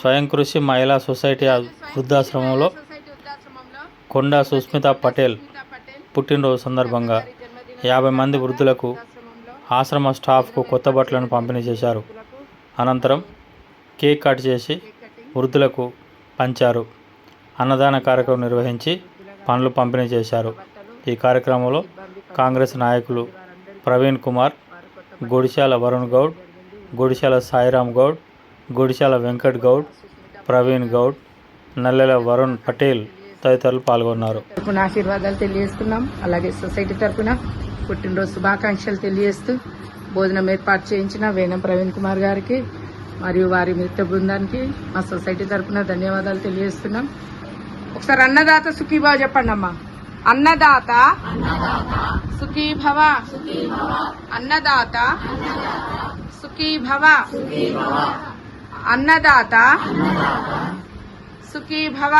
స్వయం కృషి మహిళా సొసైటీ ఆ- వృద్ధాశ్రమంలో. కొండా సుస్మిత పటేల్ పుట్టినరోజు సందర్భంగా యాభై మంది వృద్ధులకు ఆశ్రమ స్టాఫ్కు కొత్త బట్టలను పంపిణీ చేశారు. అనంతరం కేక్ కట్ చేసి వృద్ధులకు పంచారు. అన్నదాన కార్యక్రమం నిర్వహించి పనులు పంపిణీ చేశారు. ఈ కార్యక్రమంలో కాంగ్రెస్ నాయకులు ప్రవీణ్ కుమార్ గుడిశాల వరుణ్ గౌడ్ గుడిశాల సాయిరామ్ గౌడ్ గుడిశాల వెంకట్ గౌడ్ ప్రవీణ్ గౌడ్ నల్లెల వరుణ్ పటేల్ తదితరులు పాల్గొన్నారు. ఆశీర్వాదాలు తెలియజేస్తున్నాం. అలాగే సొసైటీ తరపున పుట్టినరోజు శుభాకాంక్షలు తెలియజేస్తూ భోజనం ఏర్పాటు చేయించిన వేనం ప్రవీణ్ కుమార్ గారికి మరియు వారి మిత్ర బృందానికి మా సొసైటీ తరపున ధన్యవాదాలు తెలియజేస్తున్నాం. ఒకసారి అన్నదాత సుఖీభావ చెప్పండి అమ్మా. అన్నదాత సుఖీభవ అన్నదాత సుఖీభవ అన్నదాత సుఖీభవ